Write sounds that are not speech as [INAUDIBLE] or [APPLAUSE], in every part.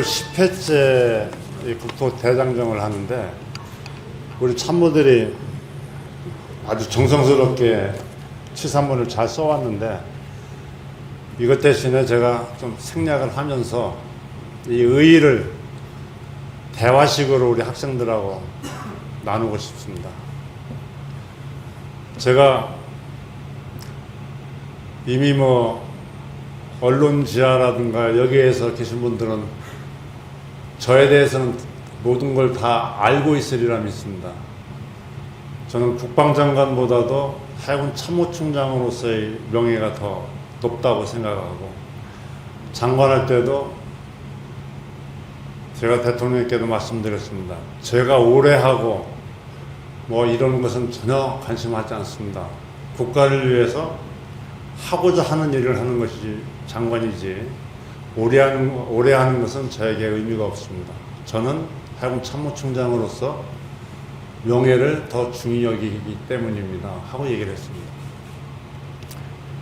올해로 10회째 국토 대장정을 하는데 우리 참모들이 아주 정성스럽게 치산문을 잘 써왔는데 이것 대신에 제가 좀 생략을 하면서 이 의의를 대화식으로 우리 학생들하고 나누고 싶습니다. 제가 이미 뭐 언론 지하라든가 여기에서 계신 분들은 저에 대해서는 모든 걸 다 알고 있으리라 믿습니다. 저는 국방장관보다도 해군 참모총장으로서의 명예가 더 높다고 생각하고 장관할 때도 제가 대통령께도 말씀드렸습니다. 제가 오래 하고 뭐 이런 것은 전혀 관심하지 않습니다. 국가를 위해서 하고자 하는 일을 하는 것이 장관이지 오래 하는, 오래 하는 것은 저에게 의미가 없습니다. 저는 해군 참모총장으로서 명예를 더 중히 여기기 때문입니다. 하고 얘기를 했습니다.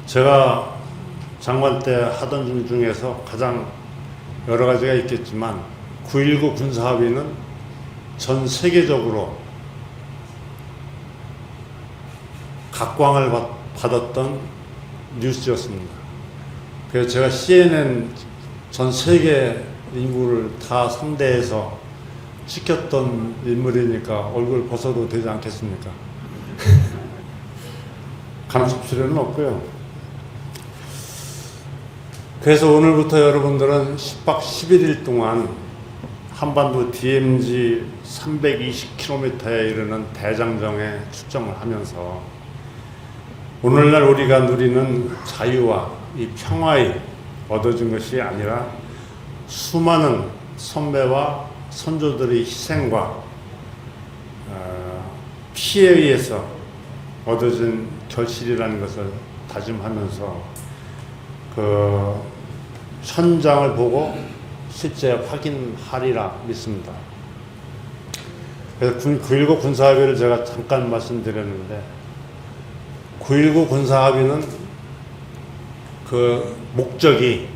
제가 장관 때 하던 일 중에서 가장 여러 가지가 있겠지만 9.19 군사합의는 전 세계적으로 각광을 받, 받았던 뉴스였습니다. 그래서 제가 CNN 전 세계 인구를 다 상대해서 지켰던 인물이니까 얼굴 벗어도 되지 않겠습니까? [LAUGHS] 간섭 필요는 없고요. 그래서 오늘부터 여러분들은 10박 11일 동안 한반도 DMZ 320km에 이르는 대장정에 출정을 하면서 오늘날 우리가 누리는 자유와 이 평화에 얻어진 것이 아니라 수많은 선배와 선조들의 희생과 어, 피해에 의해서 얻어진 결실이라는 것을 다짐하면서 그 현장을 보고 실제 확인하리라 믿습니다. 그래서 9.19 군사합의를 제가 잠깐 말씀드렸는데 9.19 군사합의는 그 목적이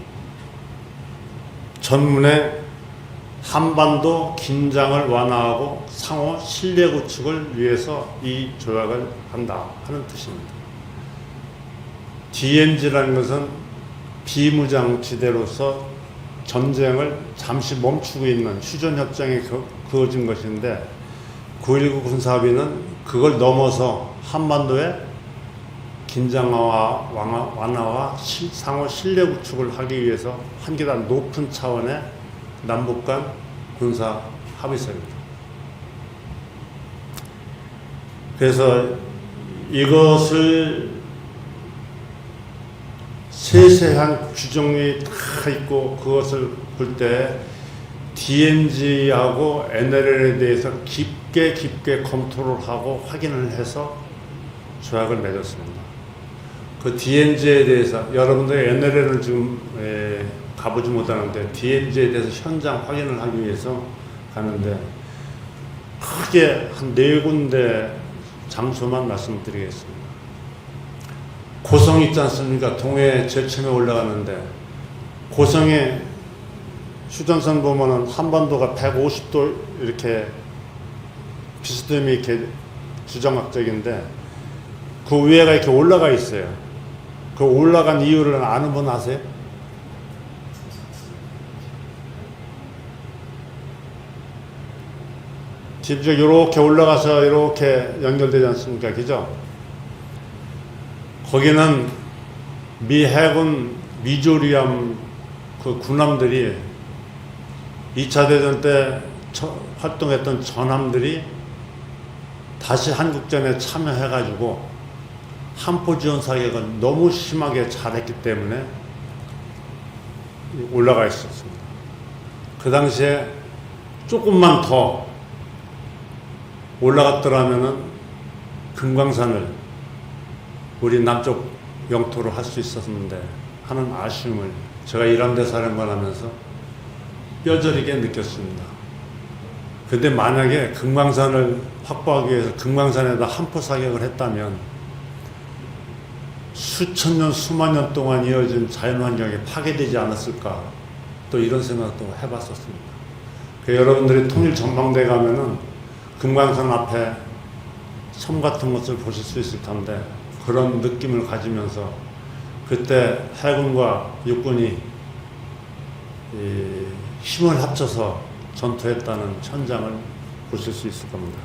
전문에 한반도 긴장을 완화하고 상호 신뢰 구축을 위해서 이 조약을 한다 하는 뜻입니다. DMZ라는 것은 비무장지대로서 전쟁을 잠시 멈추고 있는 휴전협정에 그- 그어진 것인데 9.19 군사합의는 그걸 넘어서 한반도에 긴장화와 완화- 완화와 시- 상호 신뢰 구축을 하기 위해서 한 계단 높은 차원의 남북 간 군사 합의서입니다. 그래서 이것을 세세한 규정이 다 있고 그것을 볼 때 DMZ하고 NLL에 대해서 깊게 깊게 검토를 하고 확인을 해서 조약을 맺었습니다. 그 DMZ에 대해서 여러분들 NLL을 지금 에, 가보지 못하는데 DMZ에 대해서 현장 확인을 하기 위해서 가는데 크게 한 네 군데 장소만 말씀드리겠습니다. 고성 있지 않습니까? 동해 제천에 올라가는데 고성에 휴전선 보면은 한반도가 150도 이렇게 비스듬히 이렇게 주정학적인데 그 위에가 이렇게 올라가 있어요. 그 올라간 이유를 아는 분 아세요? 집적 이렇게 올라가서 이렇게 연결되지 않습니까? 그죠? 거기는 미 해군 미조리함 그 군함들이 2차 대전 때 처- 활동했던 전함들이 다시 한국전에 참여해가지고 한포 지원 사격을 너무 심하게 잘했기 때문에 올라가 있었습니다. 그 당시에 조금만 더 올라갔더라면은 금강산을 우리 남쪽 영토로 할 수 있었는데 하는 아쉬움을 제가 일함대 사령관 하면서 뼈저리게 느꼈습니다. 근데 만약에 금강산을 확보하기 위해서 금강산에다 한포 사격을 했다면 수천 년, 수만 년 동안 이어진 자연 환경이 파괴되지 않았을까 또 이런 생각도 해봤었습니다. 그 여러분들이 통일 전망대 가면은 금강산 앞에 섬 같은 것을 보실 수 있을 텐데 그런 느낌을 가지면서 그때 해군과 육군이 이 힘을 합쳐서 전투했다는 현장을 보실 수 있을 겁니다.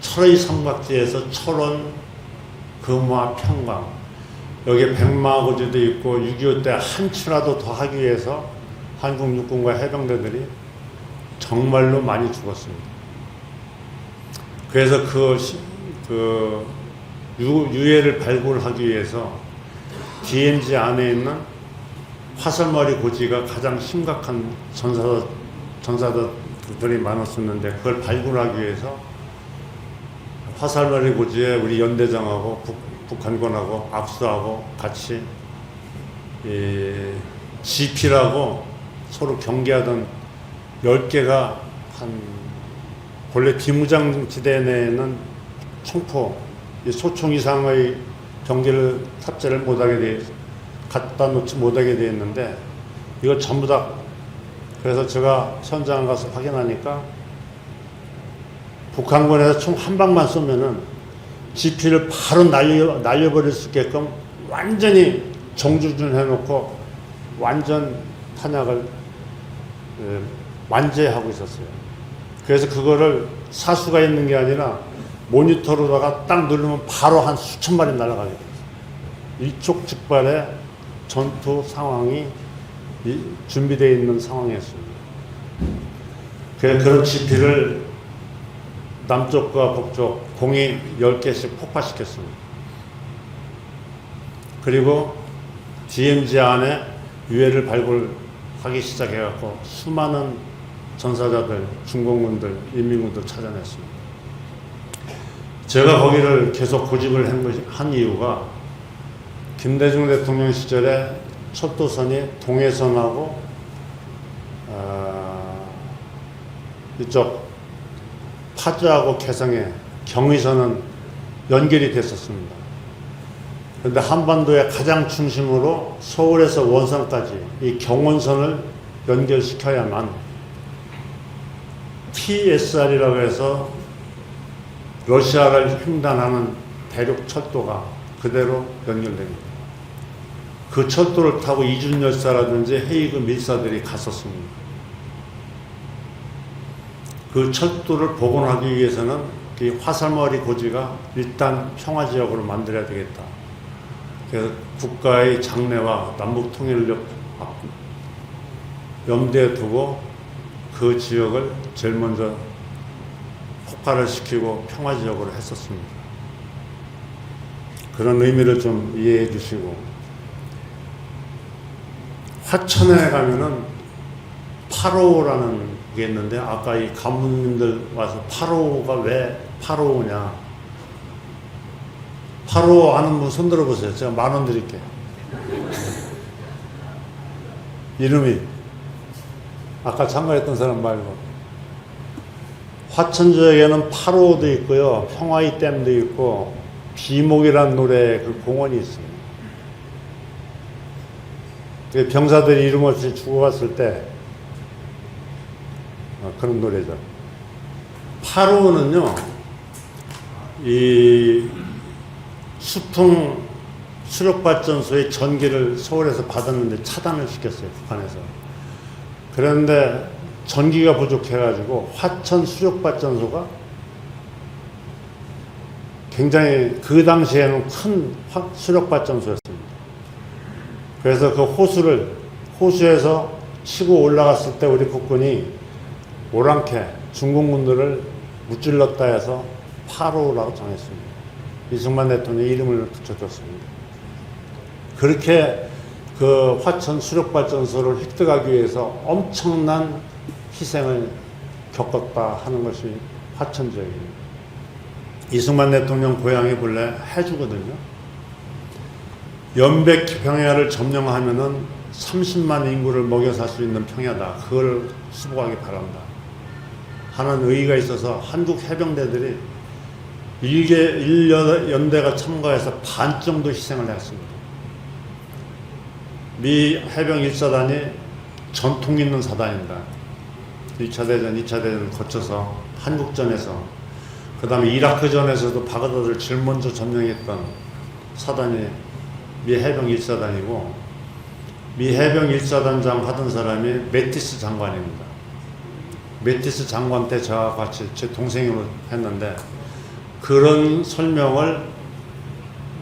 철의 삼각지에서 철원, 금화, 평강 여기에 백마고지도 있고 6.25 때 한 추라도 더 하기 위해서 한국 육군과 해병대들이 정말로 많이 죽었습니다. 그래서 그, 시- 그 유, 유해를 발굴하기 위해서 DMZ 안에 있는 화살머리 고지가 가장 심각한 전사, 전사들이 많았었는데 그걸 발굴하기 위해서 화살머리 고지에 우리 연대장하고 북, 북한군하고 악수하고 같이 이 GP라고 서로 경계하던 10개가 한 본래 비무장지대 내에는 총포 이 소총 이상의 경계를 탑재를 못하게 돼 갖다 놓지 못하게 돼 있는데 이거 전부 다 그래서 제가 현장 가서 확인하니까 북한군에서 총 한 방만 쏘면은 GP를 바로 날려 날려버릴 수 있게끔 완전히 정주준 해놓고 완전 탄약을 예, 완제하고 있었어요. 그래서 그거를 사수가 있는 게 아니라 모니터로다가 딱 누르면 바로 한 수천 마리 날아가게. 일촉즉발의 전투 상황이 이- 준비되어 있는 상황이었습니다. 그래서 그런 GP를 남쪽과 북쪽 공이 10개씩 폭파시켰습니다. 그리고 DMZ 안에 유해를 발굴하기 시작해갖고 수많은 전사자들, 중공군들, 인민군들 찾아냈습니다. 제가 거기를 계속 고집을 한, 이유가 김대중 대통령 시절에 철도선이 동해선하고 어, 이쪽 파주하고 개성에 경의선은 연결이 됐었습니다. 그런데 한반도의 가장 중심으로 서울에서 원산까지 이 경원선을 연결시켜야만 TSR이라고 해서 러시아를 횡단하는 대륙 철도가 그대로 연결됩니다. 그 철도를 타고 이준 열사라든지 헤이그 밀사들이 갔었습니다. 그 철도를 복원하기 위해서는 이 화살머리 고지가 일단 평화 지역으로 만들어야 되겠다. 그래서 국가의 장래와 남북 통일을 앞- 염두에 두고 그 지역을 제일 먼저 폭발을 시키고 평화 지역으로 했었습니다. 그런 의미를 좀 이해해 주시고 화천에 가면은 파로라는 게 있는데 아까 이 가문님들 와서 파로가 왜 파로냐 파로 아는 분 손들어 보세요. 제가 만 원 드릴게요. 이름이 아까 참가했던 사람 말고 화천지역에는 파로도 있고요, 평화의 댐도 있고 비목이라는 노래 그 공원이 있습니다. 그 병사들이 이름 없이 죽어갔을 때 어, 그런 노래죠. 파로는요, 이 수풍 수력발전소의 전기를 서울에서 받았는데 차단을 시켰어요, 북한에서. 그런데 전기가 부족해가지고 화천 수력발전소가 굉장히 그 당시에는 큰 화- 수력발전소였습니다. 그래서 그 호수를 호수에서 치고 올라갔을 때 우리 국군이 오랑캐 중공군들을 무찔렀다 해서 파로라고 정했습니다. 이승만 대통령이 이름을 붙여줬습니다. 그렇게 그 화천 수력발전소를 획득하기 위해서 엄청난 희생을 겪었다 하는 것이 화천 지역입니다. 이승만 대통령 고향이 본래 해주거든요. 연백 평야를 점령하면은 30만 인구를 먹여 살 수 있는 평야다. 그걸 수복하기 바란다. 하는 의의가 있어서 한국 해병대들이 일개 일연대가 참가해서 반 정도 희생을 했습니다. 미 해병 1사단이 전통 있는 사단입니다. 1차 대전, 2차 대전 거쳐서 한국전에서 그 다음에 이라크전에서도 바그다드를 제일 먼저 점령했던 사단이 미 해병 1사단이고 미 해병 1사단장 하던 사람이 메티스 장관입니다. 메티스 장관 때 저와 같이 제 동생으로 했는데 그런 설명을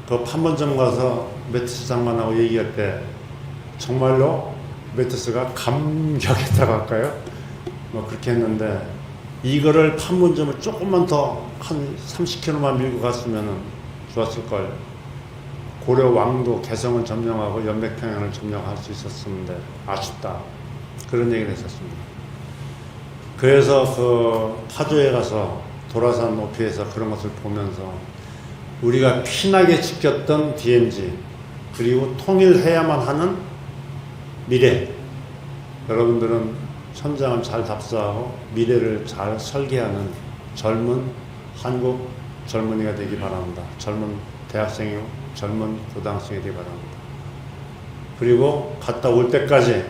그 판문점 가서 메티스 장관하고 얘기할 때 정말로 메티스가 감격했다고 할까요? 뭐 그렇게 했는데 이거를 판문점을 조금만 더 한 30km만 밀고 갔으면 좋았을 걸. 고려 왕도 개성을 점령하고 연백평양을 점령할 수 있었는데 아쉽다. 그런 얘기를 했었습니다. 그래서 그 파주에 가서 도라산 높이에서 그런 것을 보면서 우리가 피나게 지켰던 DMZ 그리고 통일해야만 하는 미래 여러분들은 현장을 잘 답사하고 미래를 잘 설계하는 젊은 한국 젊은이가 되기 바랍니다. 젊은 대학생이고 젊은 고등학생이 되기 바랍니다. 그리고 갔다 올 때까지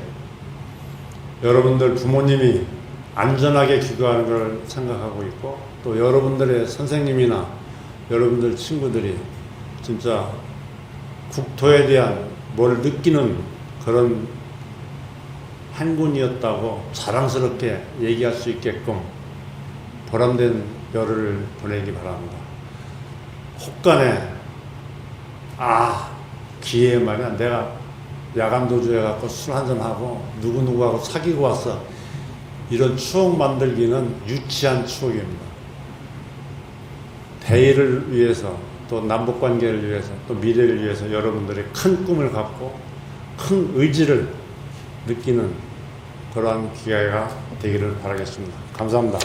여러분들 부모님이 안전하게 귀가하는 걸 생각하고 있고 또 여러분들의 선생님이나 여러분들 친구들이 진짜 국토에 대한 뭘 느끼는 그런 행군이었다고 자랑스럽게 얘기할 수 있게끔 보람된 열흘을 보내기 바랍니다. 혹간에 아 기회에 말이야 내가 야간 도주해 갖고 술 한잔 하고 누구 누구하고 사귀고 왔어 이런 추억 만들기는 유치한 추억입니다. 대의를 위해서 또 남북 관계를 위해서 또 미래를 위해서 여러분들이 큰 꿈을 갖고 큰 의지를 느끼는 그러한 기회가 되기를 바라겠습니다. 감사합니다.